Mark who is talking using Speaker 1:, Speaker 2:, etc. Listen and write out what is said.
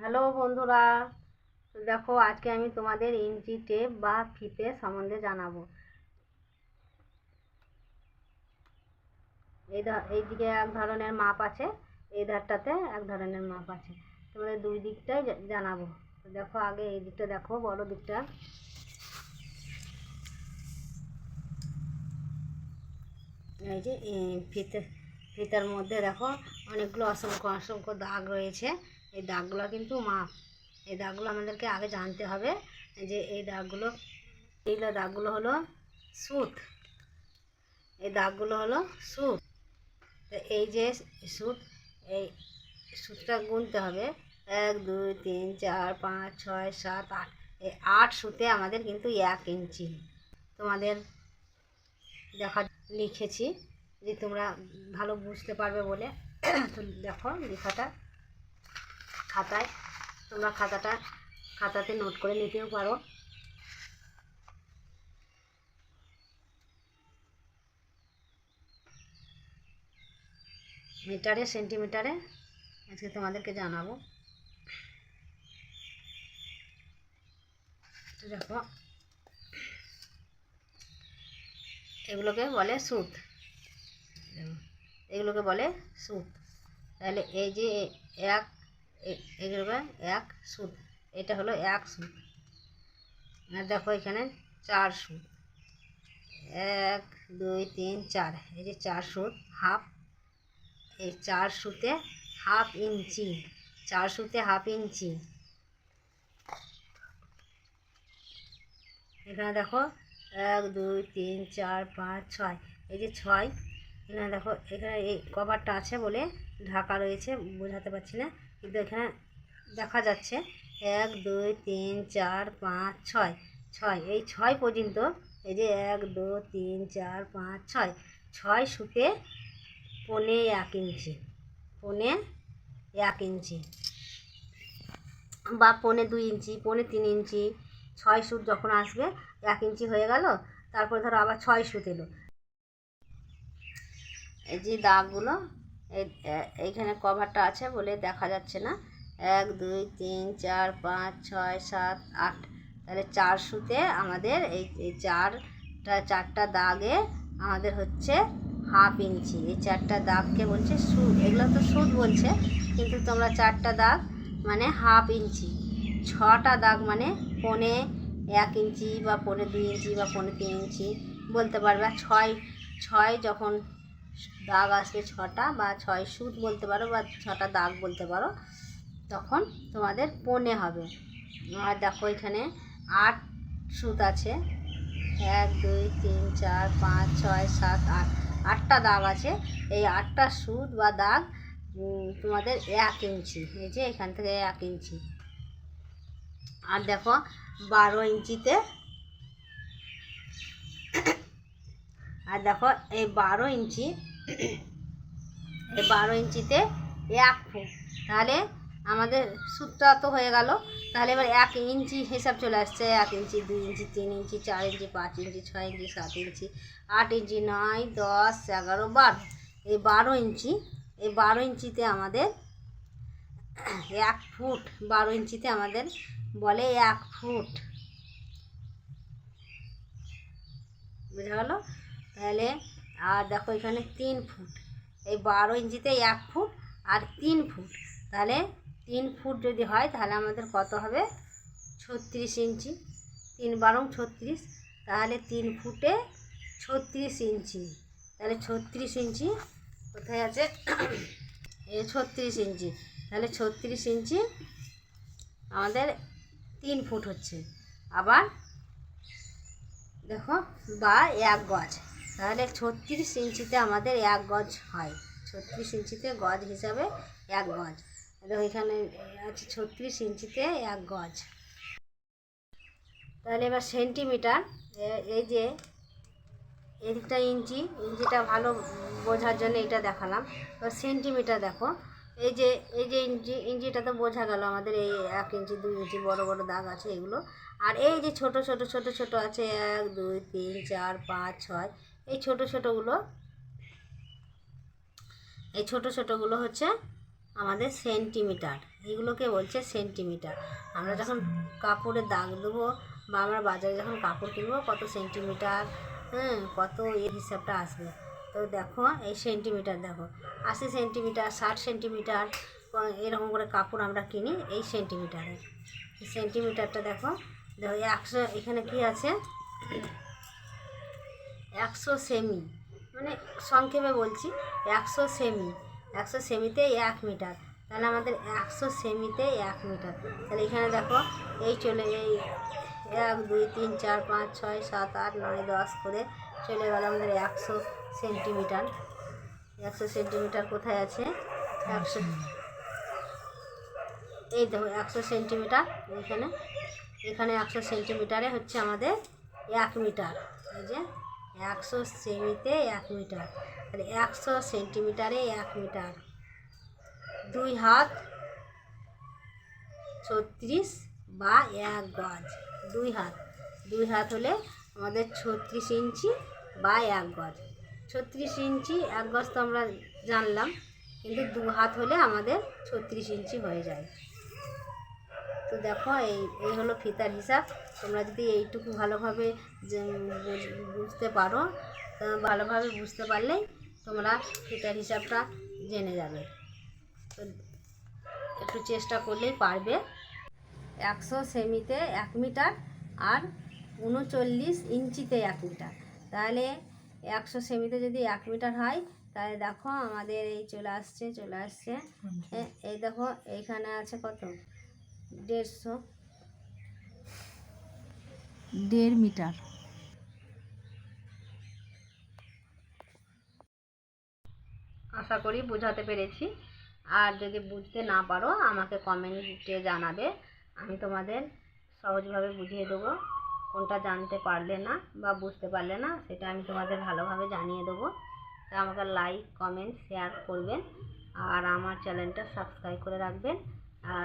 Speaker 1: Hello বন্ধুরা দেখো আজকে আমি তোমাদের ইঞ্চি টেপ বা ফিতে সম্বন্ধে জানাবো এই এই দিকে এক ধরনের মাপ আছে এই ধারটাতে এক ধরনের মাপ আছে তোমাদের দুই দিকটাই জানাবো দেখো আগে এই দিকটা দেখো বড় দিকটা এই যে ফিতে ফিতার মধ্যে দেখো অনেকগুলো অসংখ্য অসংখ্য দাগ রয়েছে এই দাগগুলো কিন্তু মাপ এই দাগগুলো আমাদেরকে আগে জানতে হবে যে এই দাগগুলো এইগুলো দাগগুলো হলো সুত এই দাগগুলো হলো সুত তো এই যে সুত এই সুতটা গুনতে হবে এক দুই তিন চার পাঁচ ছয় সাত আট এই আট সুতে আমাদের কিন্তু এক ইঞ্চি তোমাদের দেখা লিখেছি যে তোমরা ভালো বুঝতে পারবে বলে তো দেখো লেখাটা খাতায় তোমরা খাতাটা খাতাতে নোট করে নিতেও পারো মিটারে সেন্টিমিটারে আজকে তোমাদেরকে জানাবো দেখো এগুলোকে বলে সুত এগুলোকে বলে সুত তাহলে এই যে এক এগুলো এক সুদ এটা হলো এক সুদ দেখো এখানে চার সুদ এক দুই তিন চার এই যে চার সুদ হাফ এই চার সুতে হাফ ইঞ্চি চার সুতে হাফ ইঞ্চি এখানে দেখো এক দুই তিন চার পাঁচ ছয় এই যে ছয় এখানে দেখো এখানে এই কভারটা আছে বলে ঢাকা রয়েছে বোঝাতে পারছি না কিন্তু এখানে দেখা যাচ্ছে এক দুই তিন চার পাঁচ ছয় ছয় এই ছয় পর্যন্ত এই যে এক দু তিন চার পাঁচ ছয় ছয় সুতে পনে এক ইঞ্চি পনে এক ইঞ্চি বা পনে দুই ইঞ্চি পনে তিন ইঞ্চি ছয় সুত যখন আসবে এক ইঞ্চি হয়ে গেল তারপরে ধরো আবার ছয় সুত এলো এই যে দাগগুলো এইখানে কভারটা আছে বলে দেখা যাচ্ছে না এক দুই তিন চার পাঁচ ছয় সাত আট তাহলে চার সুতে আমাদের এই এই চারটা চারটা দাগে আমাদের হচ্ছে হাফ ইঞ্চি এই চারটা দাগকে বলছে সুট এগুলো তো সুদ বলছে কিন্তু তোমরা চারটা দাগ মানে হাফ ইঞ্চি ছটা দাগ মানে পনে এক ইঞ্চি বা পনে দুই ইঞ্চি বা পনে তিন ইঞ্চি বলতে পারবে ছয় ছয় যখন দাগ আসবে ছটা বা ছয় সুদ বলতে পারো বা ছটা দাগ বলতে পারো তখন তোমাদের পনে হবে আর দেখো এখানে আট সুত আছে এক দুই তিন চার পাঁচ ছয় সাত আট আটটা দাগ আছে এই আটটা সুদ বা দাগ তোমাদের এক ইঞ্চি এই যে এখান থেকে এক ইঞ্চি আর দেখো বারো ইঞ্চিতে আর দেখো এই বারো ইঞ্চি এই বারো ইঞ্চিতে এক ফুট তাহলে আমাদের সুতটা তো হয়ে গেল তাহলে এবার এক ইঞ্চি হিসাব চলে আসছে এক ইঞ্চি দুই ইঞ্চি তিন ইঞ্চি চার ইঞ্চি পাঁচ ইঞ্চি ছয় ইঞ্চি সাত ইঞ্চি আট ইঞ্চি নয় দশ এগারো বারো এই বারো ইঞ্চি এই বারো ইঞ্চিতে আমাদের এক ফুট বারো ইঞ্চিতে আমাদের বলে এক ফুট বুঝা গেল তাহলে আর দেখো এখানে তিন ফুট এই বারো ইঞ্চিতে এক ফুট আর তিন ফুট তাহলে তিন ফুট যদি হয় তাহলে আমাদের কত হবে ছত্রিশ ইঞ্চি তিন বারং ছত্রিশ তাহলে তিন ফুটে ছত্রিশ ইঞ্চি তাহলে ছত্রিশ ইঞ্চি কোথায় আছে এ ছত্রিশ ইঞ্চি তাহলে ছত্রিশ ইঞ্চি আমাদের তিন ফুট হচ্ছে আবার দেখো বা এক গজ তাহলে ছত্রিশ ইঞ্চিতে আমাদের এক গজ হয় ছত্রিশ ইঞ্চিতে গজ হিসাবে এক গজ ওইখানে আছে ছত্রিশ ইঞ্চিতে এক গজ তাহলে এবার সেন্টিমিটার এই যে এইটা ইঞ্চি ইঞ্চিটা ভালো বোঝার জন্য এটা দেখালাম এবার সেন্টিমিটার দেখো এই যে এই যে ইঞ্চি ইঞ্চিটা তো বোঝা গেল আমাদের এই এক ইঞ্চি দুই ইঞ্চি বড় বড় দাগ আছে এগুলো আর এই যে ছোট ছোট ছোট ছোট আছে এক দুই তিন চার পাঁচ ছয় এই ছোট ছোটোগুলো এই ছোট ছোটোগুলো হচ্ছে আমাদের সেন্টিমিটার এগুলোকে বলছে সেন্টিমিটার আমরা যখন কাপড়ে দাগ দেবো বা আমরা বাজারে যখন কাপড় কিনবো কত সেন্টিমিটার হ্যাঁ কত এই হিসাবটা আসবে তো দেখো এই সেন্টিমিটার দেখো আশি সেন্টিমিটার ষাট সেন্টিমিটার এরকম করে কাপড় আমরা কিনি এই সেন্টিমিটারে সেন্টিমিটারটা দেখো দেখো একশো এখানে কি আছে একশো সেমি মানে সংক্ষেপে বলছি একশো সেমি একশো সেমিতে এক মিটার তাহলে আমাদের একশো সেমিতে এক মিটার তাহলে এখানে দেখো এই চলে এই এক দুই তিন চার পাঁচ ছয় সাত আট নয় দশ করে চলে গেল আমাদের একশো সেন্টিমিটার একশো সেন্টিমিটার কোথায় আছে একশো এই দেখো একশো সেন্টিমিটার এখানে এখানে একশো সেন্টিমিটারে হচ্ছে আমাদের এক মিটার এই যে একশো সেমিতে এক মিটার আর একশো সেন্টিমিটারে এক মিটার দুই হাত ছত্রিশ বা এক গজ দুই হাত দুই হাত হলে আমাদের ছত্রিশ ইঞ্চি বা এক গজ ছত্রিশ ইঞ্চি এক গজ তো আমরা জানলাম কিন্তু দু হাত হলে আমাদের ছত্রিশ ইঞ্চি হয়ে যায় তো দেখো এই এই হলো ফিতার হিসাব তোমরা যদি এইটুকু ভালোভাবে বুঝতে পারো ভালোভাবে বুঝতে পারলেই তোমরা ফিতার হিসাবটা জেনে যাবে তো একটু চেষ্টা করলেই পারবে একশো সেমিতে এক মিটার আর উনচল্লিশ ইঞ্চিতে এক মিটার তাহলে একশো সেমিতে যদি এক মিটার হয় তাহলে দেখো আমাদের এই চলে আসছে চলে আসছে আচ্ছা। এই দেখো এইখানে আছে কত দেড়শো দেড় মিটার আশা করি বোঝাতে পেরেছি আর যদি বুঝতে না পারো আমাকে কমেন্টে জানাবে আমি তোমাদের সহজভাবে বুঝিয়ে দেবো কোনটা জানতে পারলে না বা বুঝতে পারলে না সেটা আমি তোমাদের ভালোভাবে জানিয়ে দেবো তা আমাকে লাইক কমেন্ট শেয়ার করবেন আর আমার চ্যানেলটা সাবস্ক্রাইব করে রাখবেন আর